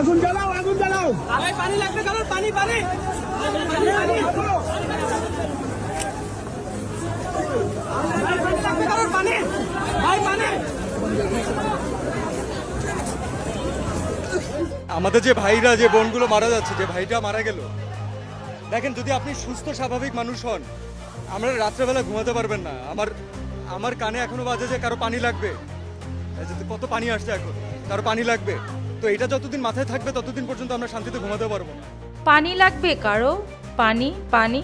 আগুন জ্বালাও আগুন জ্বালাও। পানি লাগবে কারণ পানি ভাই পানি। আমাদের যে ভাইরা যে বোনগুলো মারা যাচ্ছে যে ভাইটা মারা গেল দেখেন যদি আপনি সুস্থ স্বাভাবিক মানুষ হন আমরা রাত্রেবেলা ঘুমাতে পারবেন না। আমার আমার কানে এখনও বাজে যে কারও পানি লাগবে। কত পানি আসছে এখন? কারও পানি লাগবে। তো এটা যতদিন মাথায় থাকবে, ততদিন পর্যন্ত আমরা শান্তিতে ঘুমাতে পারব পানি লাগবে কারও? পানি পানি।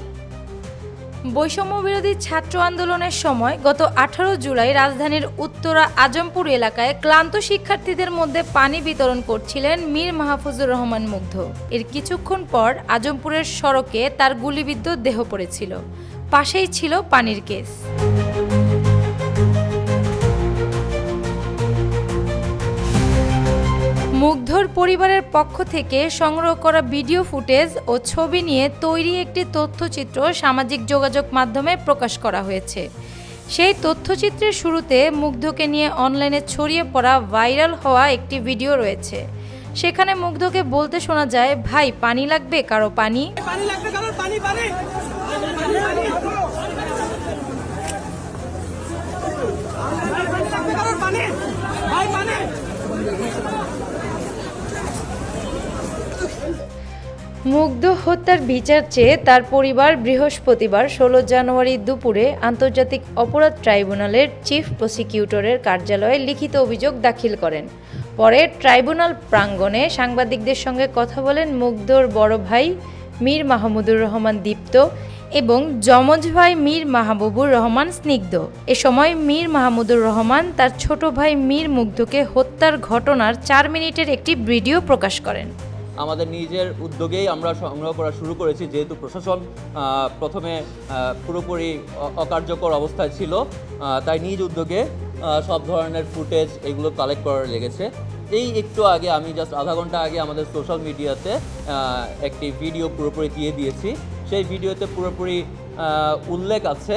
বৈষম্য বিরোধী ছাত্র আন্দোলনের সময় গত আঠারো জুলাই রাজধানীর উত্তরা আজমপুর এলাকায় ক্লান্ত শিক্ষার্থীদের মধ্যে পানি বিতরণ করছিলেন মীর মাহফুজুর রহমান মুগ্ধ। এর কিছুক্ষণ পর আজমপুরের সড়কে তার গুলিবিদ্ধ দেহ পড়েছিল। পাশেই ছিল পানির কেস। মুগ্ধর পরিবারের পক্ষ থেকে সংগ্রহ করা ভিডিও ফুটেজ ও ছবি নিয়ে তৈরি একটি তথ্যচিত্র সামাজিক যোগাযোগ মাধ্যমে প্রকাশ করা হয়েছে। সেই তথ্যচিত্রের শুরুতে মুগ্ধকে নিয়ে অনলাইনে ছড়িয়ে পড়া ভাইরাল হওয়া একটি ভিডিও রয়েছে। সেখানে মুগ্ধকে বলতে শোনা যায়, ভাই, পানি লাগবে কারও পানি? পানি পানি পানি পানি? মুগ্ধ হত্যার বিচার চেয়ে তার পরিবার বৃহস্পতিবার ষোলো জানুয়ারি দুপুরে আন্তর্জাতিক অপরাধ ট্রাইব্যুনালের চিফ প্রসিকিউটরের কার্যালয়ে লিখিত অভিযোগ দাখিল করেন। পরে ট্রাইব্যুনাল প্রাঙ্গণে সাংবাদিকদের সঙ্গে কথা বলেন মুগ্ধর বড় ভাই মীর মাহমুদুর রহমান দীপ্ত এবং যমজ ভাই মীর মাহবুবুর রহমান স্নিগ্ধ। এ সময় মীর মাহমুদুর রহমান তার ছোট ভাই মীর মুগ্ধকে হত্যার ঘটনার চার মিনিটের একটি ভিডিও প্রকাশ করেন। আমাদের নিজের উদ্যোগেই আমরা সংগ্রহ করা শুরু করেছি, যেহেতু প্রশাসন প্রথমে পুরোপুরি অকার্যকর অবস্থায় ছিল তাই নিজ উদ্যোগে সব ধরনের ফুটেজ এগুলো কালেক্ট করার লেগেছে। এই একটু আগে আমি জাস্ট আধা ঘণ্টা আগে আমাদের সোশ্যাল মিডিয়াতে একটি ভিডিও পুরোপুরি দিয়ে দিয়েছি। সেই ভিডিওতে পুরোপুরি উল্লেখ আছে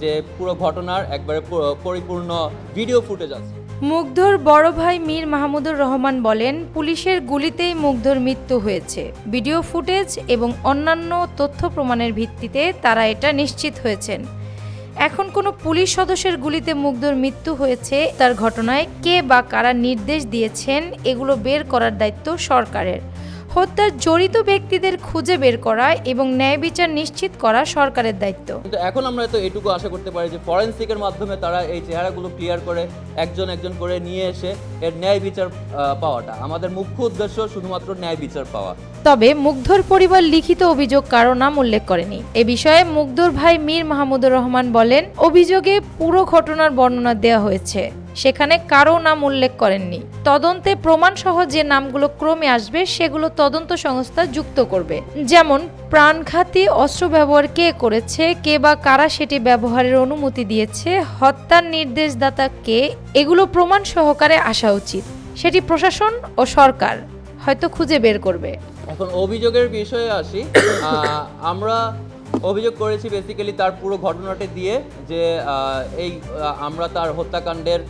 যে পুরো ঘটনার একবারে পরিপূর্ণ ভিডিও ফুটেজ আছে। মুগ্ধর বড় ভাই মীর মাহমুদুর রহমান বলেন, পুলিশের গুলিতেই মুগ্ধর মৃত্যু হয়েছে। ভিডিও ফুটেজ এবং অন্যান্য তথ্য প্রমাণের ভিত্তিতে তারা এটা নিশ্চিত হয়েছেন। এখন কোনো পুলিশ সদস্যের গুলিতে মুগ্ধর মৃত্যু হয়েছে, তার ঘটনায় কে বা কারা নির্দেশ দিয়েছেন, এগুলো বের করার দায়িত্ব সরকারের। হত্যার জড়িত ব্যক্তিদের খুঁজে বের করা এবং ন্যায় বিচার নিশ্চিত করা সরকারের দায়িত্ব। কিন্তু এখন আমরা তো এটুকু আশা করতে পারি যে ফরেন্সিকের মাধ্যমে তারা এই চেহারাগুলো ক্লিয়ার করে একজন একজন করে নিয়ে এসে এর ন্যায় বিচার পাওয়াটা। আমাদের মুখ্য উদ্দেশ্য শুধুমাত্র ন্যায় বিচার পাওয়া। তবে মুগ্ধর পরিবার লিখিত অভিযোগ কারও নাম উল্লেখ করেনি। এ বিষয়ে মুগ্ধর ভাই মীর মাহমুদুর রহমান বলেন অভিযোগে পুরো ঘটনার বর্ণনা দেওয়া হয়েছে। সেখানে কারও নাম উল্লেখ করেননি। তদন্তে প্রমাণ সহ যে নামগুলো ক্রমে আসবে, সেগুলো তদন্ত সংস্থা যুক্ত করবে। যেমন, প্রাণঘাতী অস্ত্র ব্যবহার কে করেছে, কে বা কারা সেটি ব্যবহারের অনুমতি দিয়েছে, হত্যার নির্দেশদাতা কে, এগুলো প্রমাণ সহকারে আসা উচিত। সেটি প্রশাসন ও সরকার হয়তো খুঁজে বের করবে। এখন অভিযোগের বিষয়ে আসি। আমরা অভিযোগ করেছি বেসিক্যালি তার পুরো ঘটনাটি দিয়ে যে এই আমরা তার হত্যাকাণ্ডের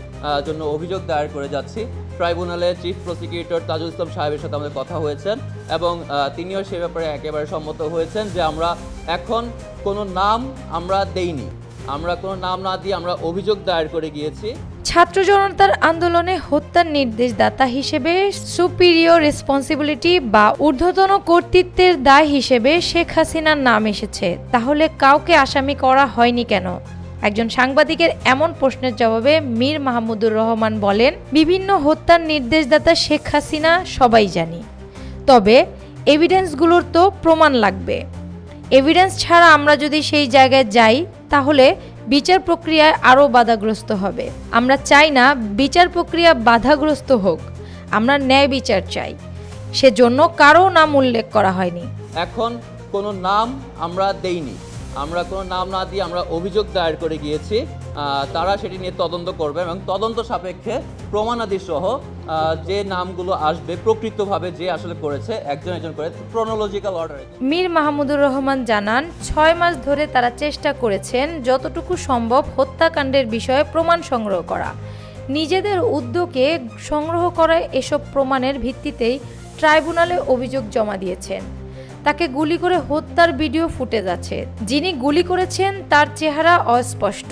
জন্য অভিযোগ দায়ের করে যাচ্ছি। ট্রাইব্যুনালে চিফ প্রসিকিউটর তাজুল ইসলাম সাহেবের সাথে আমাদের কথা হয়েছেন এবং তিনিও সে ব্যাপারে একেবারে সম্মত হয়েছেন যে, আমরা এখন কোনো নাম আমরা দেইনি। আমরা কোনো নাম না দিয়ে আমরা অভিযোগ দায়ের করে গিয়েছি। ছাত্র জনতার আন্দোলনে হত্যার নির্দেশদাতা হিসেবে সুপিরিয়র রেসপন্সিবিলিটি বা ঊর্ধ্বতন কর্তৃত্বের দায় হিসেবে শেখ হাসিনার নাম এসেছে। তাহলে কাউকে আসামি করা হয়নি কেন? একজন সাংবাদিকের এমন প্রশ্নের জবাবে মীর মাহমুদুর রহমান বলেন, বিভিন্ন হত্যার নির্দেশদাতা শেখ হাসিনা সবাই জানি। তবে এভিডেন্সগুলোর তো প্রমাণ লাগবে। এভিডেন্স ছাড়া আমরা যদি সেই জায়গায় যাই, তাহলে বিচার প্রক্রিয়ায় আরও বাধাগ্রস্ত হবে। আমরা চাই না বিচার প্রক্রিয়া বাধাগ্রস্ত হোক। আমরা ন্যায় বিচার চাই। সেজন্য কারও নাম উল্লেখ করা হয়নি। এখন কোনো নাম আমরা দেইনি। আমরা কোনো নাম না দিয়ে আমরা অভিযোগ দায়ের করে গিয়েছি। তারা সেটি নিয়ে তদন্ত করবে এবং তদন্ত সাপেক্ষে প্রমাণাদি সহ যে নামগুলো আসবে প্রকৃতভাবে যে আসলে করেছে, একজন একজন করে ক্রোনোলজিক্যাল অর্ডারে মীর মাহমুদুর রহমান জানান, ছয় মাস ধরে তারা চেষ্টা করেছেন যতটুকু সম্ভব হত্যাকাণ্ডের বিষয়ে প্রমাণ সংগ্রহ করা। নিজেদের উদ্যোগে সংগ্রহ করা এসব প্রমাণের ভিত্তিতেই ট্রাইব্যুনালে অভিযোগ জমা দিয়েছেন। তাকে গুলি করে হত্যার ভিডিও ফুটেজ আছে। যিনি গুলি করেছেন, তার চেহারা অস্পষ্ট।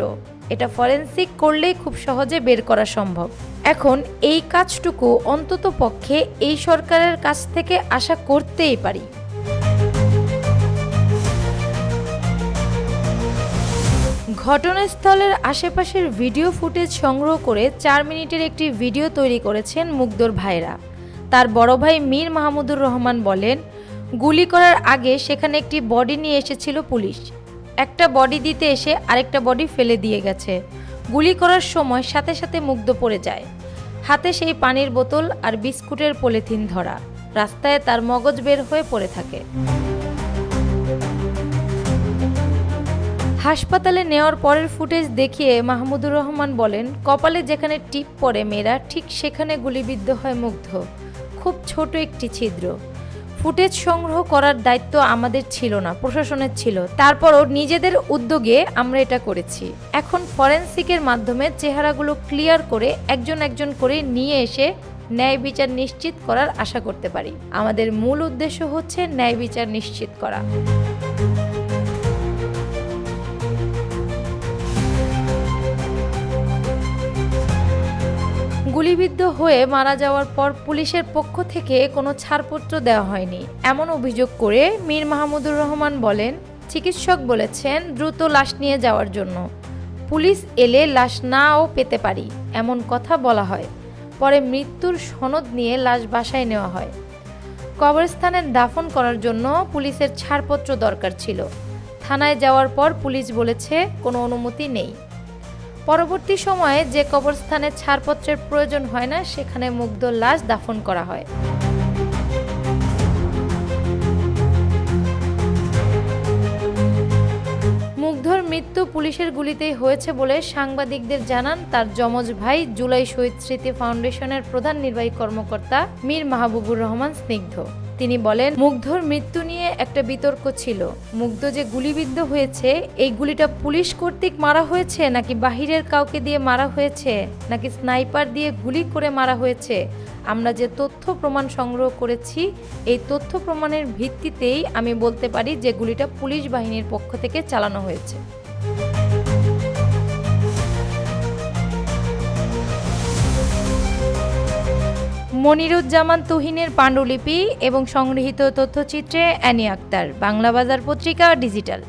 এটা ফরেন্সিক করলেই খুব সহজে বের করা সম্ভব। এখন এই কাজটুকু অন্তত পক্ষে এই সরকারের কাছ থেকে আশা করতেই পারি। ঘটনাস্থলের আশেপাশের ভিডিও ফুটেজ সংগ্রহ করে চার মিনিটের একটি ভিডিও তৈরি করেছেন মুগ্ধর ভাইরা। তার বড় ভাই মীর মাহমুদুর রহমান বলেন, গুলি করার আগে সেখানে একটি বডি নিয়ে এসেছিল পুলিশ। একটা বডি দিতে এসে আরেকটা বডি ফেলে দিয়ে গেছে। গুলি করার সময় সাথে সাথে মুগ্ধ পড়ে যায়। হাতে সেই পানির বোতল আর বিস্কুটের পলিথিন ধরা। রাস্তায় তার মগজ বের হয়ে পড়ে থাকে। হাসপাতালে নেওয়ার পরের ফুটেজ দেখিয়ে মাহমুদুর রহমান বলেন, কপালে যেখানে টিপ পড়ে মেয়েরা, ঠিক সেখানে গুলিবিদ্ধ হয় মুগ্ধ। খুব ছোট একটি ছিদ্র। ফুটেজ সংগ্রহ করার দায়িত্ব আমাদের ছিল না, প্রশাসনের ছিল। তারপরও নিজেদের উদ্যোগে আমরা এটা করেছি। এখন ফরেন্সিকের মাধ্যমে চেহারাগুলো ক্লিয়ার করে একজন একজন করে নিয়ে এসে ন্যায় বিচার নিশ্চিত করার আশা করতে পারি। আমাদের মূল উদ্দেশ্য হচ্ছে ন্যায় বিচার নিশ্চিত করা। গুলিবিদ্ধ হয়ে মারা যাওয়ার পর পুলিশের পক্ষ থেকে কোনো ছাড়পত্র দেওয়া হয়নি। এমন অভিযোগ করে মীর মাহমুদুর রহমান বলেন, চিকিৎসক বলেছেন দ্রুত লাশ নিয়ে যাওয়ার জন্য। পুলিশ এলে লাশ নাও পেতে পারি, এমন কথা বলা হয়। পরে মৃত্যুর সনদ নিয়ে লাশ বাসায় নেওয়া হয়। কবরস্থানে দাফন করার জন্য পুলিশের ছাড়পত্র দরকার ছিল। থানায় যাওয়ার পর পুলিশ বলেছে, কোনো অনুমতি নেই। পরবর্তী সময়ে যে কবরস্থানে ছাড়পত্রের প্রয়োজন হয় না, সেখানে মুগ্ধ লাশ দাফন করা হয়। মুগ্ধর মৃত্যু পুলিশের গুলিতেই হয়েছে বলে সাংবাদিকদের জানান তার যমজ ভাই জুলাই শহীদ স্মৃতি ফাউন্ডেশনের প্রধান নির্বাহী কর্মকর্তা মীর মাহবুবুর রহমান স্নিগ্ধ। তিনি বলেন, মুগ্ধর মৃত্যু নিয়ে একটা বিতর্ক ছিল। মুগ্ধ যে গুলিবিদ্ধ হয়েছে, এই গুলিটা পুলিশ কর্তৃক মারা হয়েছে নাকি বাহিরের কাউকে দিয়ে মারা হয়েছে, নাকি স্নাইপার দিয়ে গুলি করে মারা হয়েছে? আমরা যে তথ্য প্রমাণ সংগ্রহ করেছি, এই তথ্য প্রমাণের ভিত্তিতেই আমি বলতে পারি যে গুলিটা পুলিশ বাহিনীর পক্ষ থেকে চালানো হয়েছে। মনিরুজ্জামান তুহিনের পাণ্ডুলিপি এবং সংগৃহীত তথ্যচিত্রে অ্যানি আক্তার। বাংলা বাজার পত্রিকা ডিজিটাল।